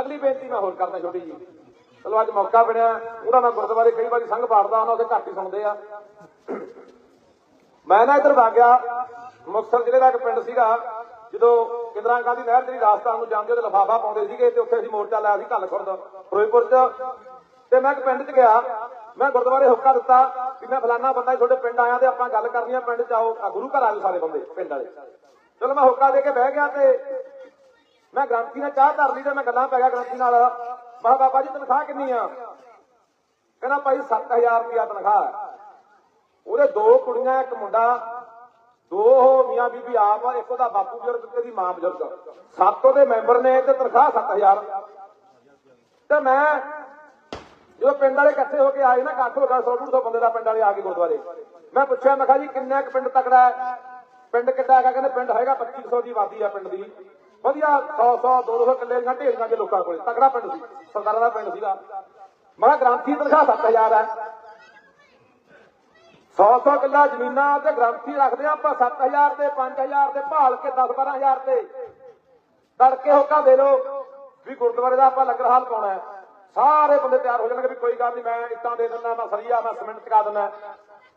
ਅਗਲੀ ਬੇਨਤੀ ਮੈਂ ਹੋਰ ਕਰਦਾ ਛੋਟੀ ਜੀ। ਚਲੋ ਅੱਜ ਮੌਕਾ ਬਣਿਆ ਉਹਦਾ ਮੈਂ ਗੁਰਦੁਆਰੇ ਕਈ ਵਾਰੀ ਸੰਘ ਪਾੜਦਾ, ਉਹਨਾਂ ਉਹਦੇ ਘੱਟ ਹੀ ਸੁਣਦੇ ਆ। ਮੈਂ ਨਾ ਇੱਧਰ ਵਗ ਮੁਕਤਸਰ ਜ਼ਿਲ੍ਹੇ ਦਾ ਇੱਕ ਪਿੰਡ ਸੀਗਾ। ਜਦੋਂ ਇੰਦਰਾ ਗਾਂਧੀ ਨਹਿਰ ਜਿਹੜੀ ਰਾਜਸਥਾਨ ਨੂੰ ਜਾਂਦੀ, ਉਹਦੇ ਲਫਾਫਾ ਪਾਉਂਦੇ ਸੀਗੇ ਤੇ ਉੱਥੇ ਅਸੀਂ ਮੋਰਚਾ ਲਾਇਆ ਸੀ ਕੱਲ ਖੁਰਦ ਫਿਰੋਜ਼ਪੁਰ ਚ। ਤੇ ਮੈਂ ਇੱਕ ਪਿੰਡ ਚ ਗਿਆ। ਮੈਂ ਗੁਰਦੁਆਰੇ ਹੁੱਕਾ ਦਿੱਤਾ ਕਿ ਮੈਂ ਫਲਾਨਾ ਬੰਦਾ ਤੁਹਾਡੇ ਪਿੰਡ ਆਇਆ ਤੇ ਆਪਾਂ ਗੱਲ ਕਰਨੀ ਆ, ਪਿੰਡ ਚ ਆਓ। ਆ ਗੁਰੂ ਘਰ ਆਜੋ ਸਾਰੇ ਬੰਦੇ, ਪਿੰਡ ਵਾਲੇ। ਚਲੋ ਮੈਂ ਹੁਕਾ ਦੇ ਕੇ ਬਹਿ ਗਿਆ ਤੇ ਮੈਂ ਗ੍ਰੰਥੀ ਨਾਲ ਚਾਹ ਧਰ ਲਈ ਤੇ ਮੈਂ ਗੱਲਾਂ ਪੈ ਗਿਆ ਗ੍ਰੰਥੀ ਨਾਲ। ਮੈਂ ਕਿਹਾ, ਬਾਬਾ ਜੀ, ਤਨਖਾਹ ਕਿੰਨੀ ਆ? ਕਹਿੰਦਾ, ਭਾਈ 7000 ਰੁਪਇਆ ਤਨਖਾਹ ਉਹਦੇ ਦੋ ਕੁੜੀਆਂ, ਇੱਕ ਮੁੰਡਾ, ਦੋ ਹੋ ਮੀਆਂ ਬੀਬੀ ਆਪ, ਇੱਕ ਉਹਦਾ ਬਾਪੂ ਬਜ਼ੁਰਗ ਤੇ ਦੀ ਮਾਂ ਬਜ਼ੁਰਗ। ਸੱਤ ਉਹਦੇ ਮੈਂਬਰ ਨੇ ਤੇ ਤਨਖਾਹ 7000 ਤੇ ਮੈਂ ਜਦੋਂ ਪਿੰਡ ਵਾਲੇ ਇਕੱਠੇ ਹੋ ਕੇ ਆਏ ਨਾ, ਇਕੱਠ ਹੋ ਗਿਆ 100 150 ਬੰਦੇ ਦਾ ਪਿੰਡ ਵਾਲੇ ਆ ਕੇ ਗੁਰਦੁਆਰੇ। ਮੈਂ ਪੁੱਛਿਆ, ਮੈਂ ਕਿਹਾ ਜੀ, ਕਿੰਨਾ ਕੁ ਪਿੰਡ ਤਕੜਾ ਹੈ? ਪਿੰਡ ਕਿੱਡਾ ਹੈਗਾ? ਕਹਿੰਦੇ, ਪਿੰਡ ਹੈਗਾ 2500 ਦੀ ਆਬਾਦੀ ਆ ਪਿੰਡ ਦੀ। ਵਧੀਆ 100 100 200 ਕਿੱਲੇ ਦੀਆਂ ਢੇਰੀਆਂ ਦੇ ਲੋਕਾਂ ਕੋਲੇ। ਤਕੜਾ ਪਿੰਡ ਸੀ, ਸਰਦਾਰਾਂ ਦਾ ਪਿੰਡ ਸੀਗਾ। ਮੈਂ ਕਿਹਾ ਗ੍ਰਾਂਥੀ ਤਨਖਾਹ 7000 ਹੈ। 100-100 ਕਿੱਲਾ ਜ਼ਮੀਨਾਂ ਤੇ ਗ੍ਰੰਥੀ ਰੱਖਦੇ ਆਪਾਂ 7000 ਤੇ 5000 ਤੇ, ਭਾਲ ਕੇ 10-12000 ਤੇ। ਤੜਕੇ ਹੋਕਾ ਦੇ ਲੋ ਵੀ ਗੁਰਦੁਆਰੇ ਦਾ ਆਪਾਂ ਲੰਗਰ ਹਾਲ ਪਾਉਣਾ ਹੈ। ਸਾਰੇ ਬੰਦੇ ਤਿਆਰ ਹੋ ਜਾਣਗੇ ਵੀ ਕੋਈ ਗੱਲ ਨਹੀਂ ਮੈਂ ਇੱਟਾਂ ਦੇ ਦਿੰਦਾ, ਮੈਂ ਸਰੀਆ, ਮੈਂ ਸਿਮੈਂਟ ਚਕਾ ਦਿੰਦਾ।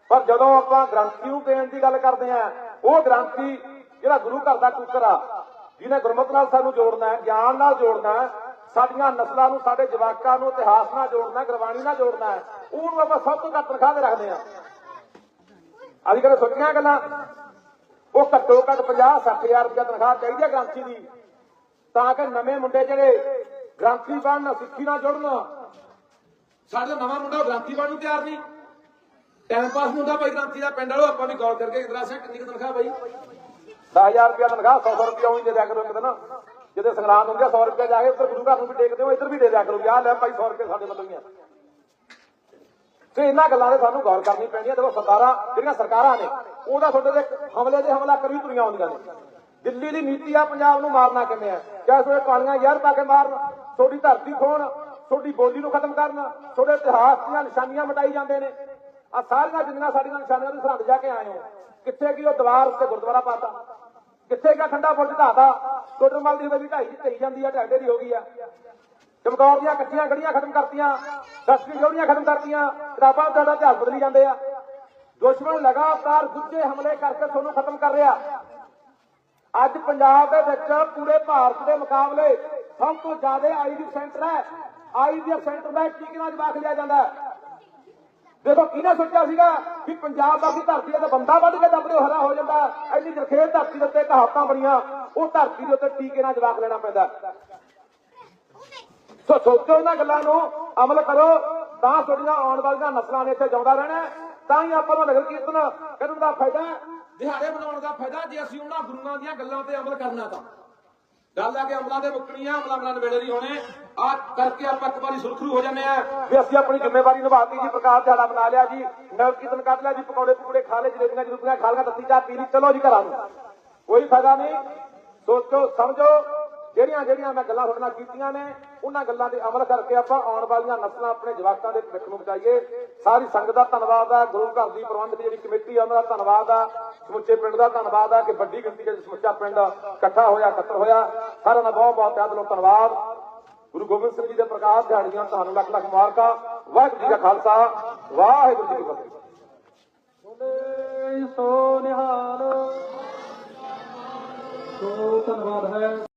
ਪਰ ਜਦੋਂ ਆਪਾਂ ਗ੍ਰੰਥੀ ਨੂੰ ਦੇਣ ਦੀ ਗੱਲ ਕਰਦੇ ਆ, ਉਹ ਗ੍ਰੰਥੀ ਜਿਹੜਾ ਗੁਰੂ ਘਰ ਦਾ ਕੁੱਕਰ ਆ ਜਿਹਨੇ ਗੁਰਮਤਿ ਨਾਲ ਸਾਨੂੰ ਜੋੜਨਾ ਹੈ, ਗਿਆਨ ਨਾਲ ਜੋੜਨਾ ਹੈ, ਸਾਡੀਆਂ ਨਸਲਾਂ ਨੂੰ, ਸਾਡੇ ਜਵਾਕਾਂ ਨੂੰ, ਇਤਿਹਾਸ ਨਾਲ ਜੋੜਨਾ ਗੁਰਬਾਣੀ ਨਾਲ ਜੋੜਨਾ ਹੈ, ਉਹਨੂੰ ਆਪਾਂ ਸਭ ਤੋਂ ਘੱਟ ਤਨਖਾਹ ਤੇ ਰੱਖਦੇ ਆ ਅਸੀਂ ਕਦੇ ਸੋਚੀਆਂ ਗੱਲਾਂ, ਉਹ ਘੱਟੋ ਘੱਟ 50 60000 ਰੁਪਏ ਤਨਖਾਹ ਚਾਹੀਦੀ ਹੈ ਗ੍ਰੰਥੀ ਦੀ, ਤਾਂ ਕਿ ਨਵੇਂ ਮੁੰਡੇ ਜਿਹੜੇ ਗ੍ਰੰਥੀ ਬਣਨ ਸਿੱਖੀ ਨਾਲ ਜੁੜਨ। ਸਾਡੇ ਨਵਾਂ ਮੁੰਡਾ ਗ੍ਰੰਥੀ ਬਣਨ ਨੂੰ ਤਿਆਰ ਨਹੀਂ। ਟਾਈਮ ਪਾਸ ਮੁੰਡਾ ਭਾਈ ਗ੍ਰੰਥੀ ਦਾ, ਪਿੰਡ ਵਾਲੋ, ਆਪਾਂ ਵੀ ਗੌਰ ਕਰਕੇ ਇੰਦਰਾ ਸਿੰਘ ਕਿੰਨੀ ਤਨਖਾਹ ਬਾਈ। 10000 ਰੁਪਏ ਤਨਖਾਹ 100 ਰੁਪਏ ਉਹੀ ਦੇ ਦਿਆ ਕਰੋ ਇੱਕ ਦਿਨ। ਜਿਹਦੇ ਸੰਗਰਾਮ ਹੁੰਦੀ ਆ 100 ਰੁਪਏ ਜਾ ਕੇ ਉੱਧਰ ਗੁਰੂ ਘਰ ਨੂੰ ਵੀ ਟੇਕਦੇ ਹੋ, ਇੱਧਰ ਵੀ ਦੇ ਦਿਆ ਕਰੋ। ਯਾਰ ਲੈ ਭਾਈ 100 ਰੁਪਏ ਸਾਡੇ ਵੱਲੋਂ ਹੀ ਆ। ਤੇ ਇਹਨਾਂ ਗੱਲਾਂ ਦੇ ਸਾਨੂੰ ਗੌਰ ਕਰਨੀ ਪੈਣੀ ਹੈ ਦੇਖੋ ਸਰਕਾਰਾਂ, ਜਿਹੜੀਆਂ ਸਰਕਾਰਾਂ ਨੇ, ਉਹਦਾ ਤੁਹਾਡੇ ਤੇ ਹਮਲੇ ਦੇ ਹਮਲਾ ਕਰੀ ਤੁਰੀਆਂ ਆਉਂਦੀਆਂ ਨੇ। ਦਿੱਲੀ ਦੀ ਨੀਤੀ ਆ, ਪੰਜਾਬ ਨੂੰ ਮਾਰਨਾ ਕਿਵੇਂ ਆ? ਚਾਹੇ ਤੁਹਾਡੇ ਕਾਲੀਆਂ ਯਾਰ ਪਾ ਕੇ ਮਾਰਨ, ਤੁਹਾਡੀ ਧਰਤੀ ਖੋਣ, ਤੁਹਾਡੀ ਬੋਲੀ ਨੂੰ ਖਤਮ ਕਰਨ, ਤੁਹਾਡੇ ਇਤਿਹਾਸ ਦੀਆਂ ਨਿਸ਼ਾਨੀਆਂ ਮਿਟਾਈ ਜਾਂਦੇ ਨੇ। ਆ ਸਾਰੀਆਂ ਜਿੰਨੀਆਂ ਸਾਡੀਆਂ ਨਿਸ਼ਾਨੀਆਂ ਦੇ ਸਰਹੰਦ ਜਾ ਕੇ ਆਏ ਹੋ। ਕਿੱਥੇ ਕੀ ਉਹ ਦੀਵਾਰ ਉੱਤੇ ਗੁਰਦੁਆਰਾ ਪਾਤਾ। ਕਿੱਥੇ ਗਿਆ ਖੰਡਾ ਬੁਰਜ ਢਾਤਾ ਟੋਡਰਮਲ ਦੀ ਵੀ ਢਾਈ ਢਾਈ ਜਾਂਦੀ ਆ ਢਾਈ ਦੀ ਹੋ ਗਈ ਆ। ਚਮਕੌਰ ਦੀਆਂ ਕੱਚੀਆਂ ਗੜੀਆਂ ਖਤਮ ਕਰਤੀਆਂ ਦਸਵੀਂ ਜੋੜੀਆਂ ਖਤਮ ਕਰਤੀਆਂ, ਕਿਤਾਬਾਂ ਦਾ ਇਤਿਹਾਸ ਬਦਲੀ ਜਾਂਦੇ ਆ। ਦੁਸ਼ਮਣ ਲਗਾਤਾਰ ਦੂਜੇ ਹਮਲੇ ਕਰਕੇ ਤੁਹਾਨੂੰ ਖਤਮ ਕਰ ਰਿਹਾ। ਅੱਜ ਪੰਜਾਬ ਦੇ ਵਿੱਚ ਪੂਰੇ ਭਾਰਤ ਦੇ ਮੁਕਾਬਲੇ ਸਭ ਤੋਂ ਜ਼ਿਆਦਾ ਆਈਡੀ ਸੈਂਟਰ ਹੈ। ਆਈਡੀ ਸੈਂਟਰ ਦਾ ਟੀਕੇ ਨਾਲ ਜਵਾਬ ਲਿਆ ਜਾਂਦਾ ਹੈ। ਦੇਖੋ ਕਿਹਨੇ ਸੋਚਿਆ ਸੀਗਾ ਕਿ ਪੰਜਾਬ ਦਾ ਵੀ ਧਰਤੀ ਤੇ ਬੰਦਾ ਵੱਢ ਕੇ ਦੱਬਦੇ ਹਰਾ ਹੋ ਜਾਂਦਾ। ਐਨੀ ਜਰਖੇਲ ਧਰਤੀ ਦੇ ਉੱਤੇ ਕਹਾਵਤਾਂ ਬਣੀਆਂ, ਉਹ ਧਰਤੀ ਦੇ ਉੱਤੇ ਟੀਕੇ ਨਾਲ ਜਵਾਬ ਲੈਣਾ ਪੈਂਦਾ। ਸੋ ਸੋਚੋ ਇਹਨਾਂ ਗੱਲਾਂ ਨੂੰ, ਅਮਲ ਕਰੋ, ਤਾਂ ਤੁਹਾਡੀਆਂ ਆਉਣ ਵਾਲੀਆਂ ਨਸਲਾਂ ਨੇ ਇੱਥੇ ਜਿਉਂਦਾ ਰਹਿਣਾ ਤਾਂ ਹੀ ਆਪਾਂ ਨੂੰ ਨਗਰ ਕੀਰਤਨ ਕਰਨ ਦਾ ਫਾਇਦਾ ਦਿਹਾੜੇ ਬਣਾਉਣ ਦਾ ਫਾਇਦਾ ਜੇ ਅਸੀਂ ਉਹਨਾਂ ਗੁਰੂਆਂ ਦੀਆਂ ਗੱਲਾਂ ਤੇ ਅਮਲ ਕਰਨਾ ਤਾਂ। ਗੱਲ ਆ ਕਿ ਅਮਲਾ ਦੇ ਮੁੱਕਣੀਆਂ, ਅਮਲਾਂ ਅਮਲਾਂ ਦੇ ਵੇਲੇ ਨਹੀਂ ਹੋਣੇ। ਆ ਕਰਕੇ ਆਪਾਂ ਇੱਕ ਵਾਰੀ ਸੁਰਖਰੂ ਹੋ ਜਾਂਦੇ ਆ ਵੀ ਅਸੀਂ ਆਪਣੀ ਜ਼ਿੰਮੇਵਾਰੀ ਨਿਭਾਤੀ ਜੀ, ਪ੍ਰਕਾਸ਼ ਦਿਹਾੜਾ ਬਣਾ ਲਿਆ ਜੀ ਨਵ ਕੀਰਤਨ ਕੱਢ ਲਿਆ ਜੀ, ਪਕੌੜੇ ਪਕੌੜੇ ਖਾ ਲਏ, ਜਲੇਬੀਆਂ ਜਲੂਬੀਆਂ ਖਾ ਲਈਆਂ ਤੱਤੀ ਚਾਹ ਪੀ ਲਈ, ਚਲੋ ਜੀ ਘਰਾਂ ਨੂੰ। ਕੋਈ ਫਾਇਦਾ ਨਹੀਂ। ਸੋਚੋ, ਸਮਝੋ। ਜਿਹੜੀਆਂ ਜਿਹੜੀਆਂ ਮੈਂ ਗੱਲਾਂ ਤੁਹਾਡੇ ਨਾਲ ਕੀਤੀਆਂ ਨੇ, ਉਹਨਾਂ ਗੱਲਾਂ ਤੇ ਅਮਲ ਕਰਕੇ ਆਪਾਂ ਆਉਣ ਵਾਲੀਆਂ ਨਸਲਾਂ ਆਪਣੇ ਜਵਾਕਾਂ ਦੇ ਭਵਿੱਖ ਨੂੰ ਬਚਾਈਏ। ਸਾਰੀ ਸੰਗਤ ਦਾ ਧੰਨਵਾਦ ਹੈ ਗੁਰੂ ਘਰ ਦੀ ਪ੍ਰਬੰਧਕ ਜਿਹੜੀ ਕਮੇਟੀ ਆ, ਉਹਨਾਂ ਦਾ ਧੰਨਵਾਦ ਆ। ਸਮੁੱਚੇ ਪਿੰਡ ਦਾ ਧੰਨਵਾਦ ਆ ਕਿ ਵੱਡੀ ਗਿਣਤੀ ਵਿੱਚ ਸਮੁੱਚਾ ਪਿੰਡ ਇਕੱਠਾ ਹੋਇਆ, ਇਕੱਤਰ ਹੋਇਆ। ਸਾਰਿਆਂ ਦਾ ਬਹੁਤ ਬਹੁਤ ਤਹਿ ਦਿਲੋਂ ਧੰਨਵਾਦ। ਗੁਰੂ ਗੋਬਿੰਦ ਸਿੰਘ ਜੀ ਦੇ ਪ੍ਰਕਾਸ਼ ਦਿਹਾੜੇ ਦੀਆਂ ਤੁਹਾਨੂੰ ਲੱਖ ਲੱਖ ਮੁਬਾਰਕਾਂ। ਵਾਹਿਗੁਰੂ ਜੀ ਕਾ ਖਾਲਸਾ, ਵਾਹਿਗੁਰੂ ਜੀ ਕੀ ਫਤਿਹ। ਬੋਲੇ ਸੋ ਨਿਹਾਲ। ਸੋ ਧੰਨਵਾਦ ਹੈ।